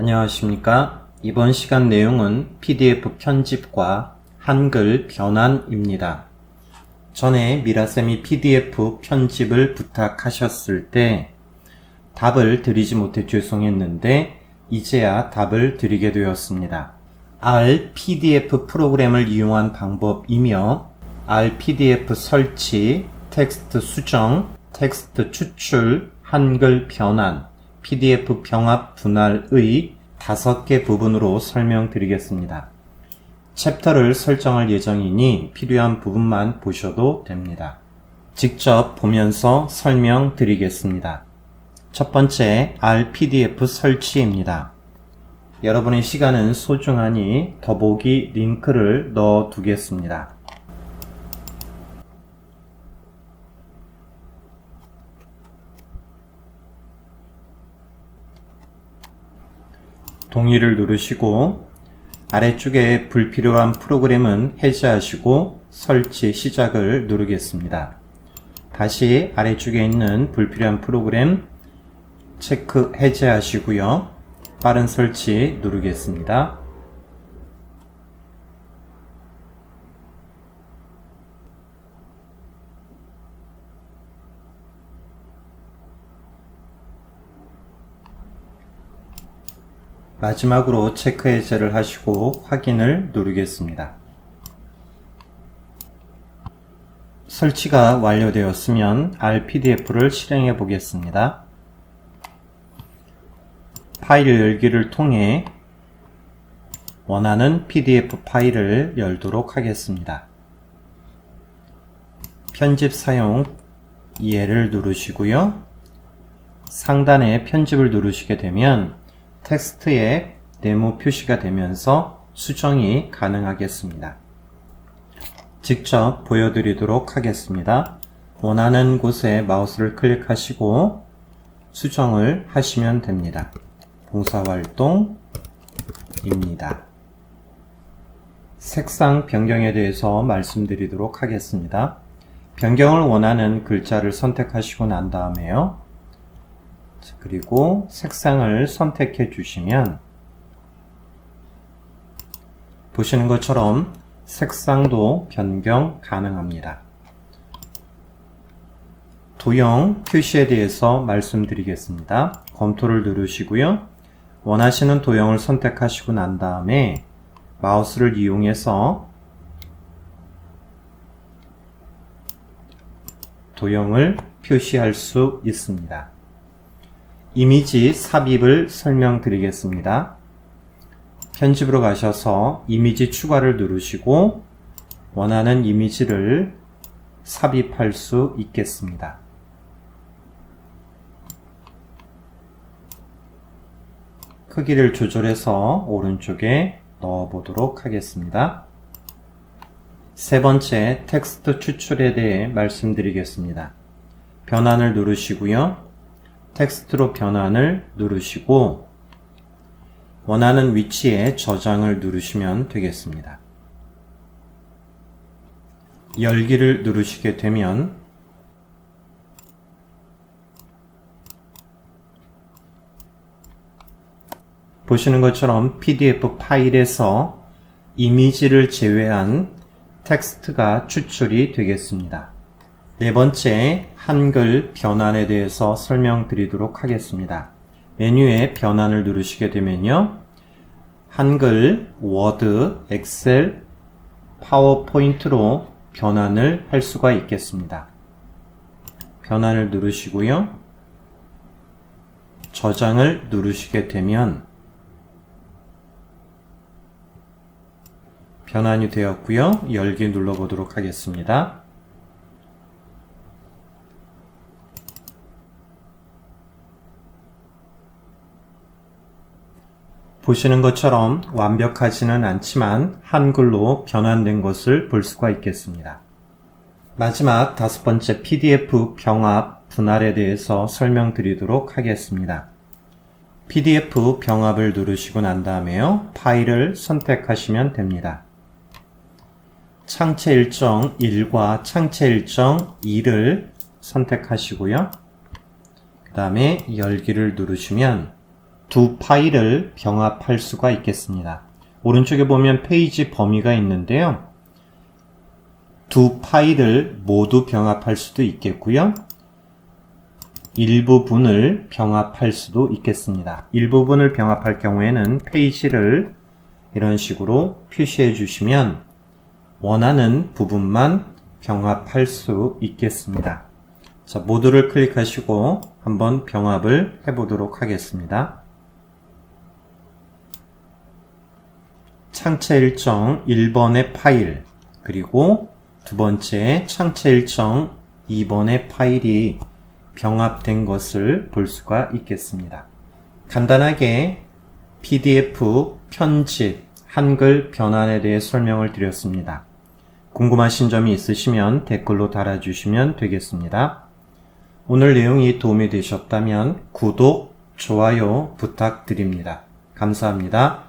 안녕하십니까. 이번 시간 내용은 PDF 편집과 한글 변환입니다. 전에 미라쌤이 PDF 편집을 부탁하셨을 때 답을 드리지 못해 죄송했는데 이제야 답을 드리게 되었습니다. R PDF 프로그램을 이용한 방법이며 R PDF 설치, 텍스트 수정, 텍스트 추출, 한글 변환, PDF 병합 분할의 다섯 개 부분으로 설명드리겠습니다. 챕터를 설정할 예정이니 필요한 부분만 보셔도 됩니다. 직접 보면서 설명드리겠습니다. 첫 번째 RPDF 설치입니다. 여러분의 시간은 소중하니 더보기 링크를 넣어 두겠습니다. 동의를 누르시고 아래쪽에 불필요한 프로그램은 해제하시고 설치 시작을 누르겠습니다. 다시 아래쪽에 있는 불필요한 프로그램 체크 해제하시고요. 빠른 설치 누르겠습니다. 마지막으로 체크 해제를 하시고 확인을 누르겠습니다. 설치가 완료되었으면 RPDF를 실행해 보겠습니다. 파일 열기를 통해 원하는 PDF 파일을 열도록 하겠습니다. 편집 사용 이해를 누르시고요. 상단에 편집을 누르시게 되면 텍스트에 네모 표시가 되면서 수정이 가능하겠습니다. 직접 보여드리도록 하겠습니다. 원하는 곳에 마우스를 클릭하시고 수정을 하시면 됩니다. 봉사활동입니다. 색상 변경에 대해서 말씀드리도록 하겠습니다. 변경을 원하는 글자를 선택하시고 난 다음에요. 그리고 색상을 선택해 주시면 보시는 것처럼 색상도 변경 가능합니다. 도형 표시에 대해서 말씀드리겠습니다. 검토를 누르시고요. 원하시는 도형을 선택하시고 난 다음에 마우스를 이용해서 도형을 표시할 수 있습니다. 이미지 삽입을 설명드리겠습니다. 편집으로 가셔서 이미지 추가를 누르시고 원하는 이미지를 삽입할 수 있겠습니다. 크기를 조절해서 오른쪽에 넣어 보도록 하겠습니다. 세 번째 텍스트 추출에 대해 말씀드리겠습니다. 변환을 누르시고요. 텍스트로 변환을 누르시고 원하는 위치에 저장을 누르시면 되겠습니다. 열기를 누르시게 되면 보시는 것처럼 PDF 파일에서 이미지를 제외한 텍스트가 추출이 되겠습니다. 네 번째, 한글 변환에 대해서 설명드리도록 하겠습니다. 메뉴에 변환을 누르시게 되면요. 한글, 워드, 엑셀, 파워포인트로 변환을 할 수가 있겠습니다. 변환을 누르시고요. 저장을 누르시게 되면 변환이 되었고요. 열기 눌러보도록 하겠습니다. 보시는 것처럼 완벽하지는 않지만 한글로 변환된 것을 볼 수가 있겠습니다. 마지막 다섯 번째 PDF 병합 분할에 대해서 설명드리도록 하겠습니다. PDF 병합을 누르시고 난 다음에요. 파일을 선택하시면 됩니다. 창체 일정 1과 창체 일정 2를 선택하시고요. 그 다음에 열기를 누르시면 두 파일을 병합할 수가 있겠습니다. 오른쪽에 보면 페이지 범위가 있는데요. 두 파일을 모두 병합할 수도 있겠고요. 일부분을 병합할 수도 있겠습니다. 일부분을 병합할 경우에는 페이지를 이런 식으로 표시해 주시면 원하는 부분만 병합할 수 있겠습니다. 자, 모두를 클릭하시고 한번 병합을 해 보도록 하겠습니다. 창체 일정 1번의 파일, 그리고 두 번째 창체 일정 2번의 파일이 병합된 것을 볼 수가 있겠습니다. 간단하게 PDF 편집, 한글 변환에 대해 설명을 드렸습니다. 궁금하신 점이 있으시면 댓글로 달아주시면 되겠습니다. 오늘 내용이 도움이 되셨다면 구독, 좋아요 부탁드립니다. 감사합니다.